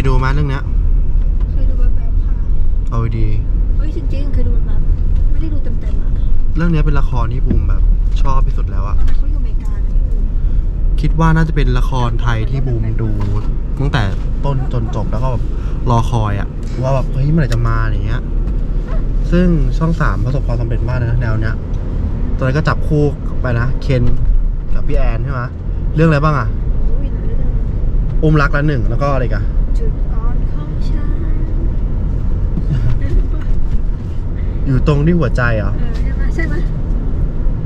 ยดูมาเรื่องเนี้ยเคยดูแบบแบบค่ะเอาดีเฮ้ยจริงๆเคยดูแบบแบบไม่ได้ดูเต็มๆอะเรื่องเนี้ยเป็นละครที่บูมแบบชอบที่สุดแล้วตออะนนั้นเขาอยู่อเมริกานะพี่บูมคิดว่าน่าจะเป็นละครไทยที่บูมดูตั้งแต่ต้นจนจบแล้วก็แบบรอคอยอะว่าแบบเฮ้ยเมื่อไหร่จะมาอย่างเงี้ย ซึ่งช่องสามประสบความสำเร็จมากนะแนวเนี้ยตอนนั้นก็จับคู่ไปนะเคนกับพี่แอนใช่ไหมเรื่องอะไรบ้างอะอุ้ยหลายเรื่องอุ้มรักละหนึ่งแล้วก็อะไรกัน จุดอ่อนของฉันอยู่ตรงที่หัวใจเหรอ เออใช่ไหมใช่ไหม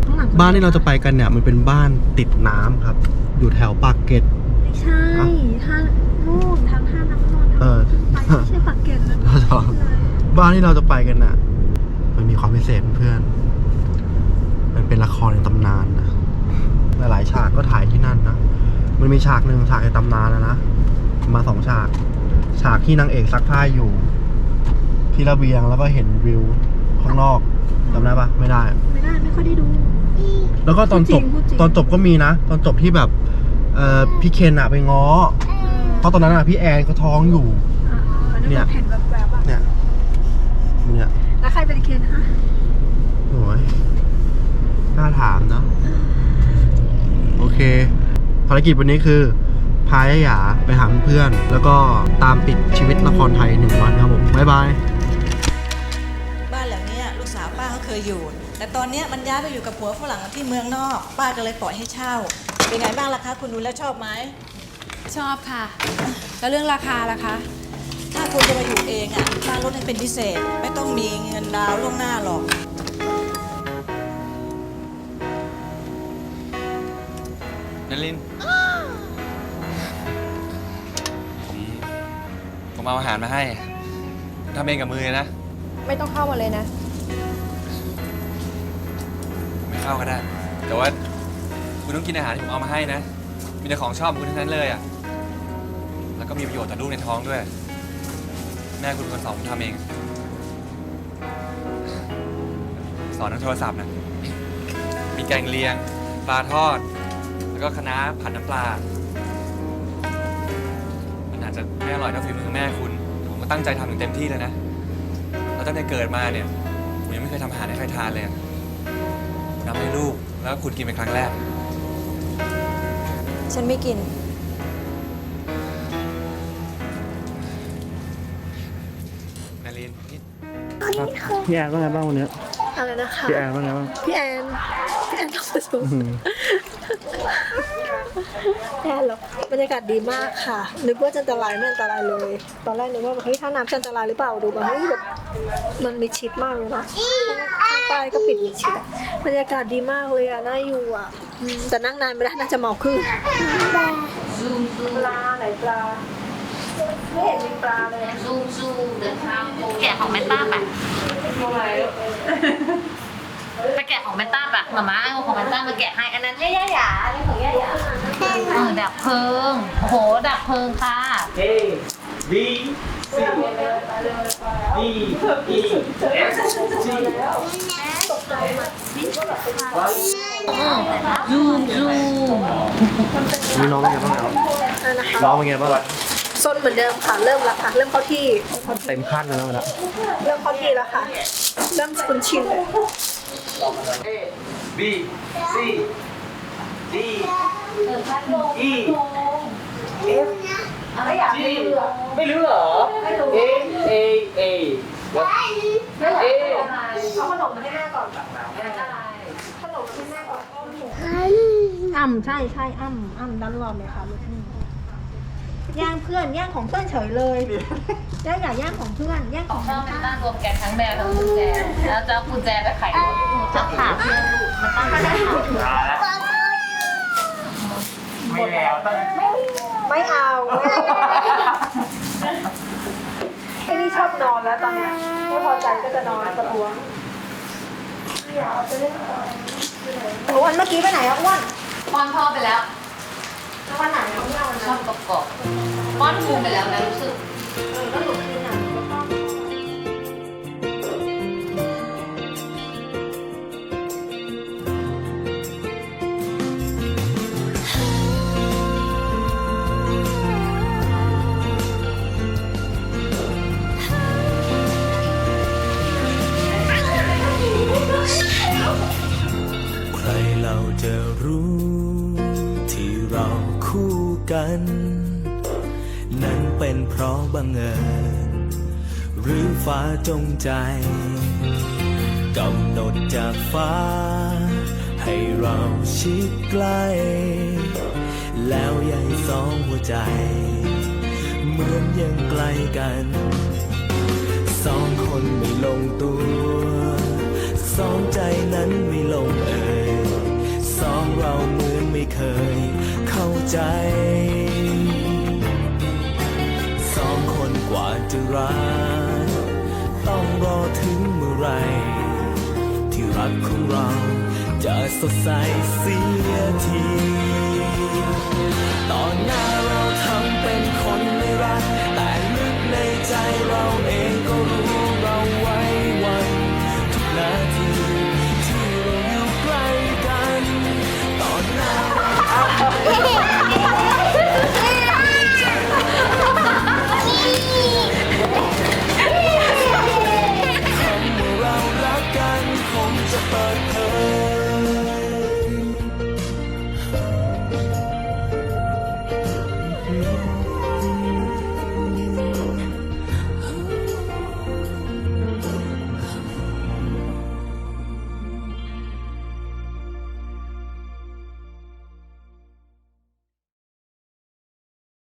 ข้างหลังบ้านที่เราจะไปกันเนี่ย มันเป็นบ้านติดน้ำครับ อยู่แถวปากเกร็ด ไม่ใช่ท่านู่นทางท่าน้ำนอนเออไปไม่ใช่ปากเกร็ดนะเราจะบ้านที่เราจะไปกันน่ะ มันมีความพิเศษเพื่อนๆมันเป็นละครในตำนานนะหลายๆฉากก็ถ่ายที่นั่นนะ มันมีฉากหนึ่งฉากในตำนานนะนะ มาสองฉาก ฉากที่นางเอกซักผ้าอยู่ ที่ระเบียงแล้วก็เห็นวิวข้างนอกจำได้ปะไม่ได้ ไม่ได้ไม่ค่อยได้ดู แล้วก็ตอนจบพูดจริง ตอนจบก็มีนะ ตอนจบที่แบบเอ่อพี่เคนอะไปง้อเพราะตอนนั้นอะพี่แอนก็ท้องอยู่ อ่าๆเนี่ย เห็นแบบแบบๆอะเนี่ยเนี่ยแล้วใครเป็นเคนอะโอ้ยน่าถามเนอะโอเค ภารกิจวันนี้คือ พายะหยาไปหาเพื่อนๆแล้วก็ตามติดชีวิตละครไทยหนึ่งวันครับผมบ๊ายบาย บ้านหลังเนี้ยลูกสาวป้าเขาเคยอยู่ แต่ตอนเนี้ยมันย้ายไปอยู่กับผัวฝรั่งที่เมืองนอก ป้าก็เลยปล่อยให้เช่า เป็นไงบ้างล่ะคะ คุณดูแล้วชอบไหม ชอบค่ะ แล้วเรื่องราคาล่ะคะ ถ้าคุณจะมาอยู่เองอะป้าลดให้เป็นพิเศษ ไม่ต้องมีเงินดาวน์ล่วงหน้าหรอก นลินผม ผมเอาอาหารมาให้ทำเองกับมือเลยนะ ไม่ต้องเข้ามาเลยนะ ไม่เข้าก็ได้ แต่ว่าคุณต้องกินอาหารที่ผมเอามาให้นะ มีแต่ของชอบของคุณทั้งนั้นเลยอะ แล้วก็มีประโยชน์ต่อลูกในท้องด้วย แม่คุณเป็นคนสอนผมทำเอง สอนทางโทรศัพท์นะ มีแกงเลียง ปลาทอด แล้วก็คะน้าผัดน้ำปลามัน อาจจะไม่อร่อยเท่าฝีมือแม่คุณผมก็ตั้งใจทำอย่างเต็มที่เลยนะ แล้วตั้งแต่เกิดมาเนี่ยผมยังไม่เคยทำอาหารให้ใครทานเลยอะทำให้ลูกแล้วก็คุณกินเป็นครั้งแรก ฉันไม่กิน นารินนี่พี่แอนว่าไงบ้างวันนี้อะไรนะคะ พี่แอนว่าไงบ้างพี่แอน พี่แอนต้องมาสูงแอ นเหรอบรรยากาศดีมากค่ะ นึกว่าจันตรายไม่อันตรายเลย ตอนแรกนึกว่าเฮ้ยถ้าน้ำจันตรายหรือเปล่าดูแบบเฮ้ยแบบมันมีชิดมากเลยนะข้างใต้ก็ปิดมีชิดบรรยากาศดีมากเลยอะน่าอยู่อะแต่นั่งนานไม่ได้น่าจะเมาขึ้นปลาไหนปลาไม่เห็นมีปลาเลยซูมซูมเดินทางแกะของแมตต้าไปไปแกะ ของแมตต้าไปหมาม้าเอาของแมตต้ามาแกะให้อันนั้นย่าย่าหยาอันนี้ของย่าหยาเออดับเพลิงโอ้โหดับเพลิงค่ะ A B C D E F G ซูมซูมนี่น้องเป็นไงบ้างครับนั่นนะคะน้องเป็นไงบ้างซนเหมือนเดิมค่ะ เริ่มแล้วค่ะ เริ่มเข้าที่ เต็มขั้นแล้วนะเริ่มเข้าที่แล้วค่ะ เริ่มคุ้นชินเลย A B C D E F G ไม่รู้เหรอ A A A แล้ว A เอาขนมมาให้แม่ก่อนขนมให้แม่ก่อนอ่ำใช่ใช่อ่ำอ่ำดันรอมเลยค่ะลูก ย่างเพื่อนย่างของเพื่อนเฉยเลยย่าอย่าย่างของเพื่อนย่างของชอบแมตต้ารวมแกะทั้งแมวทั้งกุญแจแล้วจะเอากุญแจไปไขรถหนูจะผ่าเพื่อนลูกมันต้องได้ผ่าไม่แล้วต้องไม่เอาไอ้นี่ชอบนอนแล้วตอนเนี้ยไม่พอใจก็จะนอนประท้วงอ้วนเมื่อกี้ไปไหนอะอ้วนป้อนพ่อไปแล้ว แล้ววันหลังเขาไม่เอาชนะอบกรอบๆป้อนมูไปแล้วนะรู้สึก เออแล้วหนูกินหนังก็ต้องใครเราจะรู้ นั้นเป็นเพราะบังเอิญ หรือฟ้าจงใจกำหนดจากฟ้า ให้เราชิดใกล้ แล้วใยสองหัวใจ เหมือนยังไกลกัน สองคนไม่ลงตัว สองใจนั้นไม่ลงเอ่ยสองเราเหมือนไม่เคยเข้าใจ รักต้องรอถึงเมื่อไร ที่รักของเราจะสดใสเสียทีตอนหน้าเราทำเป็นคนไม่รัก แต่ลึกในใจเราเองก็รู้